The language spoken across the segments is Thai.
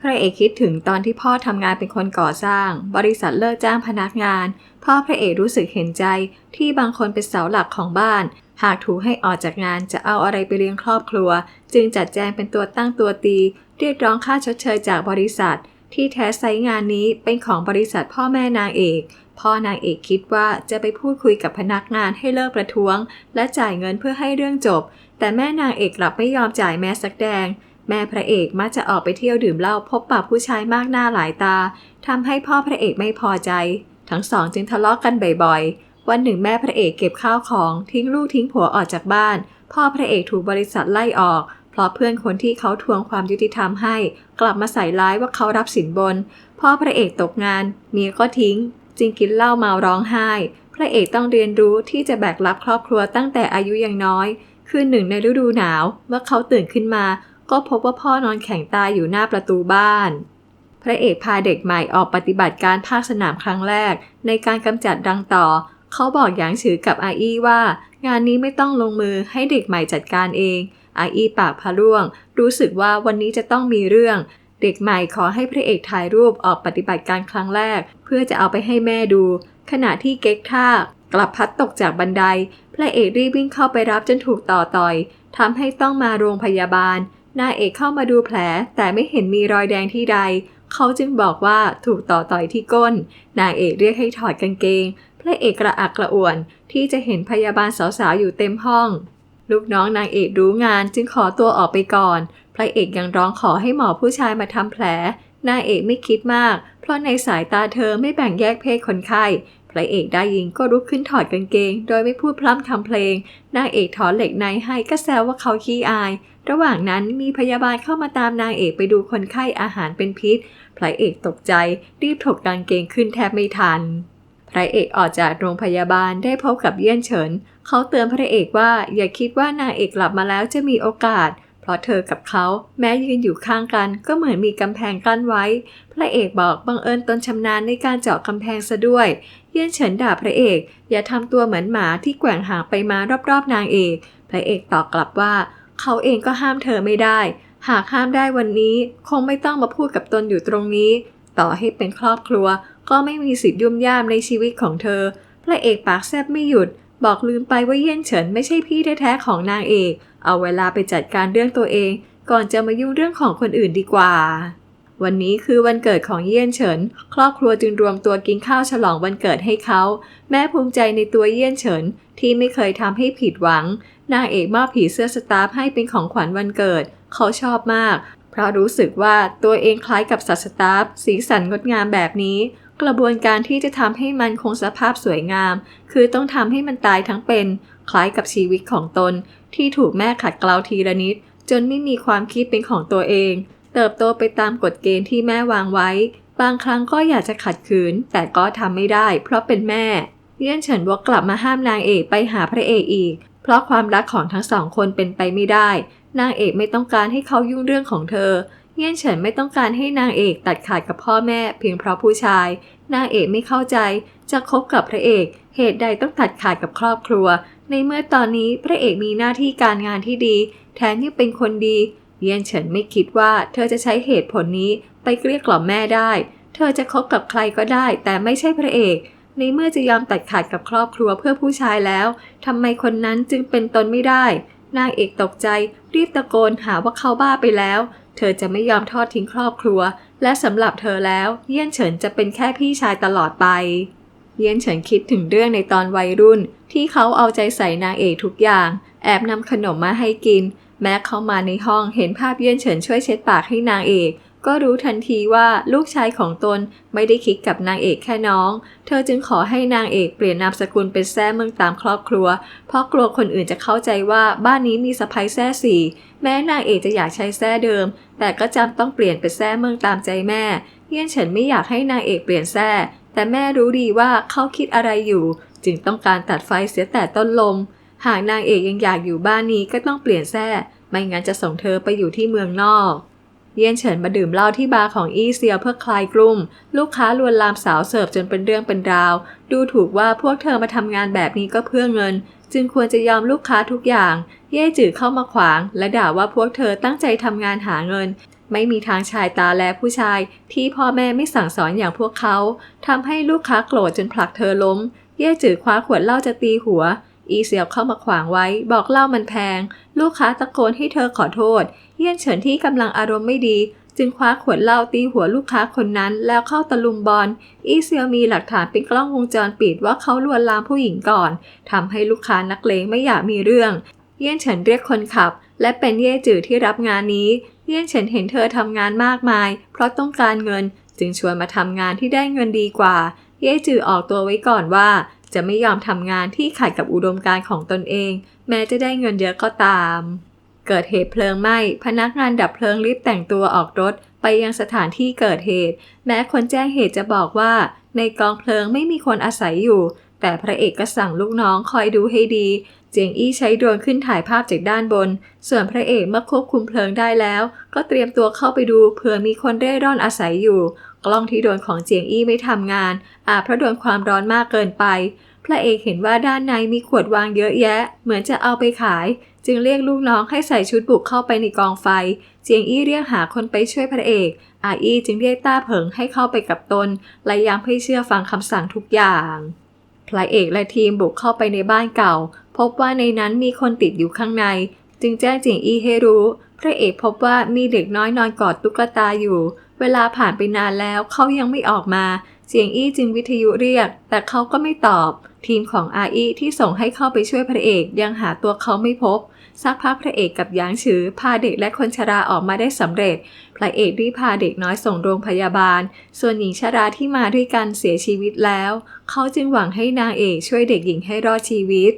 พระเอกคิดถึงตอนที่พ่อทำงานเป็นคนก่อสร้าง บริษัทเลิกจ้างพนักงาน พ่อพระเอกรู้สึกเห็นใจที่บางคนเป็นเสาหลักของบ้าน หากถูกให้ออกจากงานจะเอาอะไรไปเลี้ยงครอบครัว จึงจัดแจงเป็นตัวตั้งตัวตี เรียกร้องค่าชดเชยจากบริษัท ที่แท้ไซงานนี้เป็นของบริษัทพ่อแม่นางเอกพ่อนางเอกคิดว่าจะไปพูดคุยกับพนักงานให้เลิกประท้วง และจ่ายเงินเพื่อให้เรื่องจบ แต่แม่นางเอกกลับไม่ยอมจ่ายแม้สักแดง แม่พระเอกมักจะออกไปเที่ยวดื่มเหล้าพบปะผู้ชายมากหน้าหลายตาทำให้พ่อพระเอกไม่พอใจ ทั้งสองจึงทะเลาะกกันบ่อยๆ วันหนึ่งแม่พระเอกเก็บข้าวของทิ้งลูกทิ้งผัวออกจากบ้าน พ่อพระเอกถูกบริษัทไล่ออก เพราะเพื่อนคนที่เขาทวงความยุติธรรมให้ กลับมาใส่ร้ายว่าเขารับสินบน พ่อพระเอกตกงานเมียก็ทิ้ง จึงกินเหล้าเมาร้องไห้ พระเอกต้องเรียนรู้ที่จะแบกรับครอบครัวตั้งแต่อายุยังน้อย คืนหนึ่งในฤดูหนาวเมื่อเขาตื่นขึ้นมา ก็พบว่าพ่อนอนแข็งตายอยู่หน้าประตูบ้าน พระเอกพาเด็กใหม่ออกปฏิบัติการภาคสนามครั้งแรก ในการกำจัดรังต่อ เขาบอกหยางฉือกับอาอี้ว่า งานนี้ไม่ต้องลงมือให้เด็กใหม่จัดการเอง อาอี้ปากพะร่วง รู้สึกว่าวันนี้จะต้องมีเรื่อง เด็กใหม่ขอให้พระเอกถ่ายรูปออกปฏิบัติการครั้งแรก เพื่อจะเอาไปให้แม่ดู ขณะที่เก๊กท่ากลับพัดตกจากบันได พระเอกรีบวิ่งเข้าไปรับจนถูกต่อต่อยทำให้ต้องมาโรงพยาบาล นายเอกเข้ามาดูแผลแต่ไม่เห็นมีรอยแดงที่ใด เขาจึงบอกว่าถูกต่อต่อยที่ก้น นายเอกเรียกให้ถอดกางเกง พระเอกกระอักกระอ่วน ที่จะเห็นพยาบาลสาวๆอยู่เต็มห้อง ลูกน้องนางเอกรู้งานจึงขอตัวออกไปก่อน พระเอกยังร้องขอให้หมอผู้ชายมาทำแผล นายเอกไม่คิดมาก เพราะในสายตาเธอไม่แบ่งแยกเพศคนไข้พระเอกได้ยินก็ลุกขึ้นถอดกางเกง โดยไม่พูดพร่ำทำเพลง นางเอกถอนเหล็กในให้ก็แซวว่าเขาขี้อาย ระหว่างนั้นมีพยาบาลเข้ามาตามนางเอกไปดูคนไข้อาหารเป็นพิษ พระเอกตกใจ รีบถกกางเกงขึ้นแทบไม่ทัน พระเอกออกจากโรงพยาบาลได้พบกับเยี่ยนเฉิน เขาเตือนพระเอกว่าอย่าคิดว่านางเอกกลับมาแล้วจะมีโอกาส เพราะเธอกับเขาแม้ยืนอยู่ข้างกันก็เหมือนมีกำแพงกั้นไว้ พระเอกบอกบังเอิญตนชำนาญในการเจาะกำแพงซะด้วย เยี่ยนเฉินด่าพระเอก อย่าทำตัวเหมือนหมาที่แกว่งหางไปมารอบๆนางเอก พระเอกตอบกลับว่า เขาเองก็ห้ามเธอไม่ได้ หากห้ามได้วันนี้คงไม่ต้องมาพูดกับตนอยู่ตรงนี้ ต่อให้เป็นครอบครัว ก็ไม่มีสิทธิ์ยุ่มย่ามในชีวิตของเธอ พระเอกปากแซบไม่หยุด บอกลืมไปว่าเยี่ยนเฉินไม่ใช่พี่แท้ๆของนางเอก เอาเวลาไปจัดการเรื่องตัวเอง ก่อนจะมายุ่งเรื่องของคนอื่นดีกว่าวันนี้คือวันเกิดของเยี่ยนเฉิน ครอบครัวจึงรวมตัวกินข้าวฉลองวันเกิดให้เขา แม่ภูมิใจในตัวเยี่ยนเฉินที่ไม่เคยทำให้ผิดหวัง นางเอกมอบผีเสื้อสตาฟให้เป็นของขวัญวันเกิด เขาชอบมาก เพราะรู้สึกว่าตัวเองคล้ายกับสัตว์สตาฟสีสันงดงามแบบนี้ กระบวนการที่จะทำให้มันคงสภาพสวยงาม คือต้องทำให้มันตายทั้งเป็น คล้ายกับชีวิตของตน ที่ถูกแม่ขัดเกลาทีละนิด จนไม่มีความคิดเป็นของตัวเอง เติบโตไปตามกฎเกณฑ์ที่แม่วางไว้ บางครั้งก็อยากจะขัดขืน แต่ก็ทำไม่ได้ เพราะเป็นแม่เยี่ยนเฉินวกกลับมาห้ามนางเอกไปหาพระเอกอีก ราะความรักของทั้งสองคนเป็นไปไม่ได้ นางเอกไม่ต้องการให้เขายุ่งเรื่องของเธอเยี่ยนเฉินไม่ต้องการให้นางเอกตัดขาดกับพ่อแม่ เพียงเพราะผู้ชาย นางเอกไม่เข้าใจ จะคบกับพระเอก เหตุใดต้องตัดขาดกับครอบครัว ในเมื่อตอนนี้พระเอกมีหน้าที่การงานที่ดีแทนที่เป็นคนดีเยี่ยนเฉินไม่คิดว่าเธอจะใช้เหตุผลนี้ไปเกลี้ยกล่อมแม่ได้ เธอจะคบกับใครก็ได้ แต่ไม่ใช่พระเอก ในเมื่อจะยอมตัดขาดกับครอบครัวเพื่อผู้ชายแล้วทำไมคนนั้นจึงเป็นตนไม่ได้ นางเอกตกใจ รีบตะโกนหาว่าเขาบ้าไปแล้ว เธอจะไม่ยอมทอดทิ้งครอบครัว และสำหรับเธอแล้ว เยี่ยนเฉินจะเป็นแค่พี่ชายตลอดไป เยี่ยนเฉินคิดถึงเรื่องในตอนวัยรุ่น ที่เขาเอาใจใส่นางเอกทุกอย่าง แอบนำขนมมาให้กิน แม้เข้ามาในห้องเห็นภาพเยี่ยนเฉินช่วยเช็ดปากให้นางเอก ก็รู้ทันทีว่าลูกชายของตนไม่ได้คิดกับนางเอกแค่น้อง เธอจึงขอให้นางเอกเปลี่ยนนามสกุลเป็นแซ่เมืองตามครอบครัว เพราะกลัวคนอื่นจะเข้าใจว่าบ้านนี้มีสะพ้ยแซ่สี่แม้นางเอกจะอยากใช้แซ่เดิม แต่ก็จำต้องเปลี่ยนเป็นแซ่เมืองตามใจแม่เยี่ยนเฉินไม่อยากให้นางเอกเปลี่ยนแซ่แต่แม่รู้ดีว่าเขาคิดอะไรอยู่ จึงต้องการตัดไฟเสียแต่ต้นลม หากนางเอกยังอยากอยู่บ้านนี้ก็ต้องเปลี่ยนแซ่ไม่งั้นจะส่งเธอไปอยู่ที่เมืองนอก เยี่ยนเฉินมาดื่มเหล้าที่บาร์ของอี้เซียวเพื่อคลายกลุ่ม ลูกค้าลวนลามสาวเสิร์ฟจนเป็นเรื่องเป็นราว ดูถูกว่าพวกเธอมาทำงานแบบนี้ก็เพื่อเงิน จึงควรจะยอมลูกค้าทุกอย่าง เย่จือเข้ามาขวาง และด่าว่าพวกเธอตั้งใจทำงานหาเงิน ไม่มีทางชายตาและผู้ชาย ที่พ่อแม่ไม่สั่งสอนอย่างพวกเขาทำให้ลูกค้าโกรธจนผลักเธอล้ม เย่จือคว้าขวดเหล้าจะตีหัว อีเสียวเข้ามาขวางไว้ บอกเล้ามันแพง ลูกค้าตะโกนให้เธอขอโทษ เยี่ยนเฉินที่กำลังอารมณ์ไม่ดี จึงคว้าขวดเหล้าตีหัวลูกค้าคนนั้น แล้วเข้าตะลุมบอล อีเซียวมีหลักฐานเป็นกล้องวงจรปิดว่าเขาลวนลามผู้หญิงก่อนทำให้ลูกค้านักเลงไม่อยากมีเรื่อง เยี่ยนเฉินเรียกคนขับ และเป็นเย่จือที่รับงานนี้ เยี่ยนเฉินเห็นเธอทำงานมากมาย เพราะต้องการเงิน จึงชวนมาทำงานที่ได้เงินดีกว่า เย่จือออกตัวไว้ก่อนว่า จะไม่ยอมทำงานที่ขัดกับอุดมการณ์ของตนเอง แม้จะได้เงินเยอะก็ตาม เกิดเหตุเพลิงไหม้ พนักงานดับเพลิงรีบแต่งตัวออกรถ ไปยังสถานที่เกิดเหตุ แม้คนแจ้งเหตุจะบอกว่า ในกองเพลิงไม่มีคนอาศัยอยู่ แต่พระเอกก็สั่งลูกน้องคอยดูให้ดี เจียงอี้ใช้โดรนขึ้นถ่ายภาพจากด้านบน ส่วนพระเอกเมื่อควบคุมเพลิงได้แล้ว ก็เตรียมตัวเข้าไปดูเผื่อมีคนเร่ร่อนอาศัยอยู่ กล้องที่โดนของเจียงอี้ไม่ทำงานอาจเพราะโดนความร้อนมากเกินไป พระเอกเห็นว่าด้านในมีขวดวางเยอะแยะ เหมือนจะเอาไปขาย จึงเรียกลูกน้องให้ใส่ชุดบุกเข้าไปในกองไฟ เจียงอี้เรียกหาคนไปช่วยพระเอกอาอี้จึงเรียกต้าเผิงให้เข้าไปกับตนและย้ำให้เชื่อฟังคำสั่งทุกอย่างพระเอกและทีมบุกเข้าไปในบ้านเก่า พบว่าในนั้นมีคนติดอยู่ข้างใน จึงแจ้งเจียงอี้ให้รู้ พระเอกพบว่ามีเด็กน้อยนอนกอดตุ๊กตาอยู่ เวลาผ่านไปนานแล้วเขายังไม่ออกมาเสียงอี้จึงวิทยุเรียก แต่เขาก็ไม่ตอบ ทีมของอาอี้ที่ส่งให้เข้าไปช่วยพระเอกยังหาตัวเขาไม่พบสักพักพระเอกกับยางฉือพาเด็กและคนชราออกมาได้สำเร็จ พระเอกรีบพาเด็กน้อยส่งโรงพยาบาล ส่วนหญิงชราที่มาด้วยกันเสียชีวิตแล้ว เขาจึงหวังให้นางเอกช่วยเด็กหญิงให้รอดชีวิต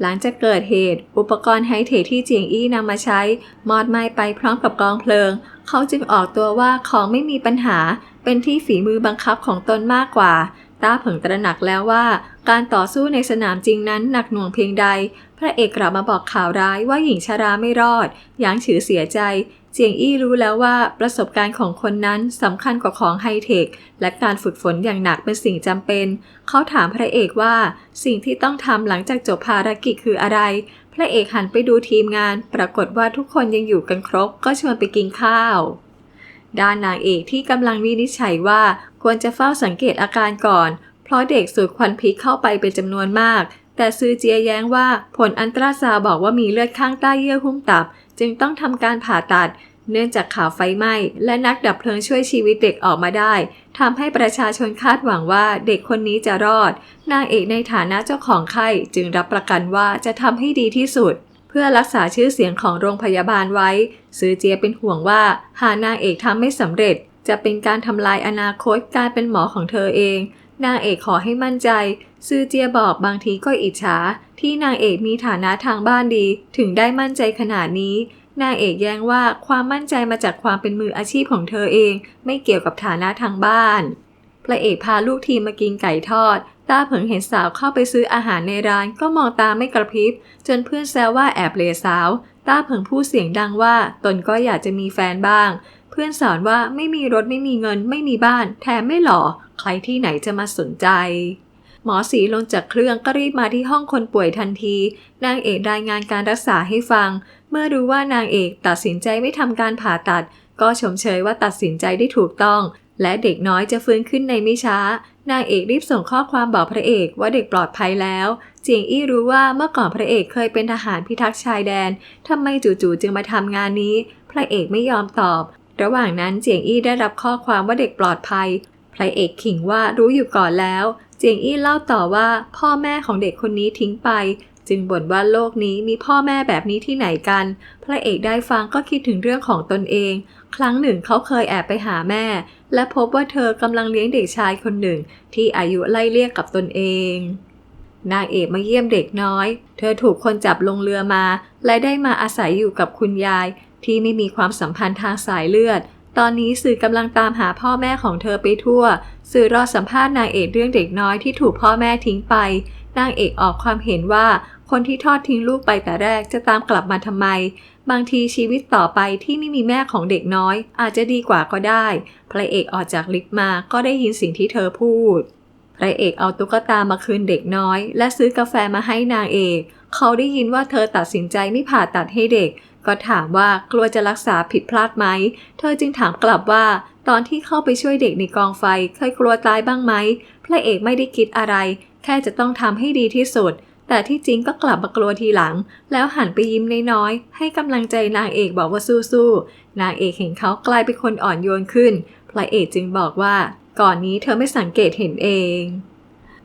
หลังจากเกิดเหตุ อุปกรณ์ไฮเทคที่เจียงอี้นำมาใช้ มอดไหม้ไปพร้อมกับกองเพลิง เขาจึงออกตัวว่าของไม่มีปัญหา เป็นที่ฝีมือบังคับของตนมากกว่า ต้าเผิงตระหนักแล้วว่า การต่อสู้ในสนามจริงนั้นหนักหน่วงเพียงใด พระเอกกลับมาบอกข่าวร้ายว่าหญิงชาราไม่รอดหยางฉือเสียใจ เจียงอี้รู้แล้วว่าประสบการณ์ของคนนั้นสำคัญกว่าของไฮเทค และการฝึกฝนอย่างหนักเป็นสิ่งจำเป็น เขาถามพระเอกว่า สิ่งที่ต้องทำหลังจากจบภารกิจคืออะไรพระเอกหันไปดูทีมงาน ปรากฏว่าทุกคนยังอยู่กันครบ ก็ชวนไปกินข้าว ด้านนางเอกที่กำลังวินิจฉัยว่าควรจะเฝ้าสังเกตอาการก่อน เพราะเด็กสูดควันพิษเข้าไปเป็นจำนวนมาก แต่ซือเจียแย้งว่าผลอันตราซาวบอกว่ามีเลือดข้างใต้เยื่อหุ้มตับ จึงต้องทำการผ่าตัด เนื่องจากข่าวไฟไหม้และนักดับเพลิงช่วยชีวิตเด็กออกมาได้ทำให้ประชาชนคาดหวังว่าเด็กคนนี้จะรอด นางเอกในฐานะเจ้าของไข้จึงรับประกันว่าจะทำให้ดีที่สุด เพื่อรักษาชื่อเสียงของโรงพยาบาลไว้ ซือเจียเป็นห่วงว่าหากนางเอกทำไม่สำเร็จ จะเป็นการทำลายอนาคตการเป็นหมอของเธอเอง นางเอกขอให้มั่นใจ ซือเจียบอกบางทีก็อิจฉา ที่นางเอกมีฐานะทางบ้านดี ถึงได้มั่นใจขนาดนี้ นางเอกแย้งว่าความมั่นใจมาจากความเป็นมืออาชีพของเธอเอง ไม่เกี่ยวกับฐานะทางบ้านพระเอกพาลูกทีมมากินไก่ทอด ตาเผิงเห็นสาวเข้าไปซื้ออาหารในร้านก็มองตาไม่กระพริบ จนเพื่อนแซวว่าแอบเลสาว ตาเผิงพูดเสียงดังว่า ตนก็อยากจะมีแฟนบ้าง เพื่อนสอนว่าไม่มีรถไม่มีเงิน ไม่มีบ้าน แถมไม่หล่อ ใครที่ไหนจะมาสนใจ หมอสีลงจากเครื่องก็รีบมาที่ห้องคนป่วยทันที นางเอกรายงานการรักษาให้ฟัง เมื่อรู้ว่านางเอกตัดสินใจไม่ทำการผ่าตัด ก็ชมเชยว่าตัดสินใจได้ถูกต้อง และเด็กน้อยจะฟื้นขึ้นในไม่ช้า นางเอกรีบส่งข้อความบอกพระเอกว่าเด็กปลอดภัยแล้ว เจียงอี้รู้ว่าเมื่อก่อนพระเอกเคยเป็นทหารพิทักษ์ชายแดนทำไมจู่ๆจึงมาทำงานนี้ พระเอกไม่ยอมตอบ ระหว่างนั้นเจียงอี้ได้รับข้อความว่าเด็กปลอดภัย พระเอกขิงว่ารู้อยู่ก่อนแล้ว เจียงอี้เล่าต่อว่าพ่อแม่ของเด็กคนนี้ทิ้งไป จึงบ่นว่าโลกนี้มีพ่อแม่แบบนี้ที่ไหนกัน พระเอกได้ฟังก็คิดถึงเรื่องของตนเอง ครั้งหนึ่งเขาเคยแอบไปหาแม่ และพบว่าเธอกำลังเลี้ยงเด็กชายคนหนึ่ง ที่อายุไล่เลี่ยกกับตนเอง นางเอกมาเยี่ยมเด็กน้อย เธอถูกคนจับลงเรือมา และได้มาอาศัยอยู่กับคุณยาย ที่ไม่มีความสัมพันธ์ทางสายเลือด ตอนนี้สื่อกำลังตามหาพ่อแม่ของเธอไปทั่ว สื่อรอสัมภาษณ์นางเอกเรื่องเด็กน้อยที่ถูกพ่อแม่ทิ้งไป นางเอกออกความเห็นว่าคนที่ทอดทิ้งลูกไปแต่แรกจะตามกลับมาทำไม บางทีชีวิตต่อไปที่ไม่มีแม่ของเด็กน้อย อาจจะดีกว่าก็ได้ พระเอกออกจากลิฟต์มาก็ได้ยินสิ่งที่เธอพูด พระเอกเอาตุ๊กตามาคืนเด็กน้อย และซื้อกาแฟมาให้นางเอก เขาได้ยินว่าเธอตัดสินใจไม่ผ่าตัดให้เด็ก ก็ถามว่ากลัวจะรักษาผิดพลาดไหม เธอจึงถามกลับว่า ตอนที่เข้าไปช่วยเด็กในกองไฟ เคยกลัวตายบ้างไหม พระเอกไม่ได้คิดอะไร แค่จะต้องทำให้ดีที่สุด แต่ที่จริงก็กลับมากลัวทีหลัง แล้วหันไปยิ้มน้อยๆ ให้กำลังใจนางเอกบอกว่าสู้ๆ นางเอกเห็นเขากลายเป็นคนอ่อนโยนขึ้น พระเอกจึงบอกว่า ก่อนนี้เธอไม่สังเกตเห็นเอง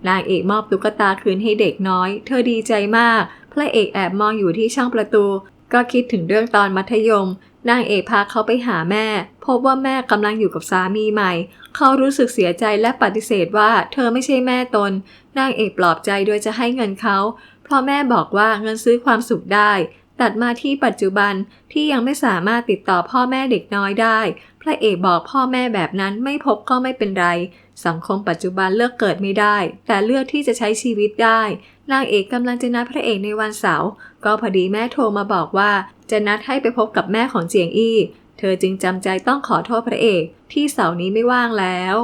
นางเอกมอบตุ๊กตาคืนให้เด็กน้อย เธอดีใจมาก พระเอกแอบมองอยู่ที่ช่องประตู ก็คิดถึงเรื่องตอนมัธยม นางเอกพาเขาไปหาแม่ พบว่าแม่กำลังอยู่กับสามีใหม่ เขารู้สึกเสียใจและปฏิเสธว่าเธอไม่ใช่แม่ตน นางเอกปลอบใจโดยจะให้เงินเขา เพราะแม่บอกว่าเงินซื้อความสุขได้ตัดมาที่ปัจจุบันที่ยังไม่สามารถติดต่อพ่อแม่เด็กน้อยได้ พระเอกบอกพ่อแม่แบบนั้นไม่พบก็ไม่เป็นไร สังคมปัจจุบันเลือกเกิดไม่ได้ แต่เลือกที่จะใช้ชีวิตได้ นางเอกกำลังจะนัดพระเอกในวันเสาร์ ก็พอดีแม่โทรมาบอกว่า จะนัดให้ไปพบกับแม่ของเจียงอี้ เธอจึงจำใจต้องขอโทษพระเอก ที่เสาร์นี้ไม่ว่างแล้ว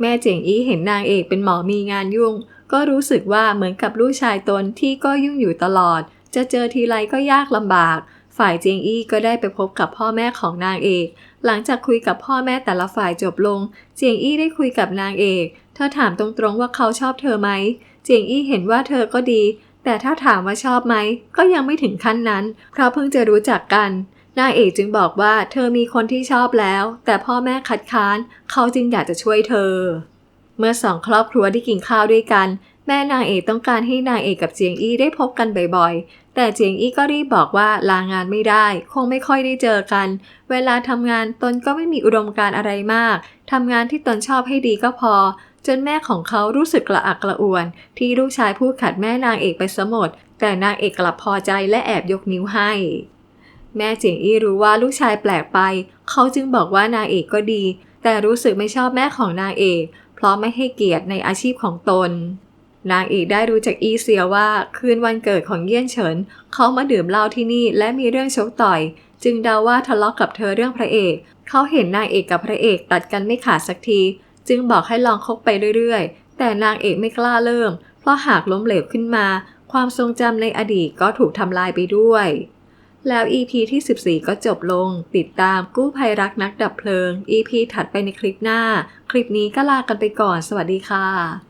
แม่เจียงอี้เห็นนางเอกเป็นหมอมีงานยุ่ง ก็รู้สึกว่าเหมือนกับลูกชายตนที่ก็ยุ่งอยู่ตลอด จะเจอทีไรก็ยากลำบาก ฝ่ายเจียงอี้ก็ได้ไปพบกับพ่อแม่ของนางเอก หลังจากคุยกับพ่อแม่แต่ละฝ่ายจบลง เจียงอี้ได้คุยกับนางเอก เธอถามตรงๆว่าเขาชอบเธอไหม เจียงอี้เห็นว่าเธอก็ดี แต่ถ้าถามว่าชอบไหม ก็ยังไม่ถึงขั้นนั้น เพราะเพิ่งจะรู้จักกัน นางเอกจึงบอกว่าเธอมีคนที่ชอบแล้ว แต่พ่อแม่คัดค้าน เขาจึงอยากจะช่วยเธอ เมื่อสองครอบครัวได้กินข้าวด้วยกัน แม่นางเอกต้องการให้นางเอกกับเจียงอี้ได้พบกันบ่อยๆ แต่เจียงอี้ก็รีบบอกว่าลางานไม่ได้ คงไม่ค่อยได้เจอกัน เวลาทำงานตนก็ไม่มีอุดมการอะไรมากทำงานที่ตนชอบให้ดีก็พอ จนแม่ของเขารู้สึกกระอักกระอ่วน ที่ลูกชายพูดขัดแม่นางเอกไปสมด แต่นางเอกกลับพอใจและแอบยกนิ้วให้ แม่เจียงอี้รู้ว่าลูกชายแปลกไป เขาจึงบอกว่านางเอกก็ดี แต่รู้สึกไม่ชอบแม่ของนางเอก เพราะไม่ให้เกียรติในอาชีพของตน นางเอกได้รู้จากอีเซียว่าคืนวันเกิดของเยี่ยนเฉินเขามาดื่มเหล้าที่นี่และมีเรื่องชกต่อย จึงเดาว่าทะเลาะกับเธอเรื่องพระเอก เขาเห็นนางเอกกับพระเอกตัดกันไม่ขาดสักที จึงบอกให้ลองคบไปเรื่อยๆ แต่นางเอกไม่กล้าเริ่ม เพราะหากล้มเหลวขึ้นมา ความทรงจำในอดีตก็ถูกทำลายไปด้วยแล้ว EP ที่ 14 ก็จบลง ติดตามกู้ภัยรักนักดับเพลิง EP ถัดไปในคลิปหน้า คลิปนี้ก็ลากันไปก่อน สวัสดีค่ะ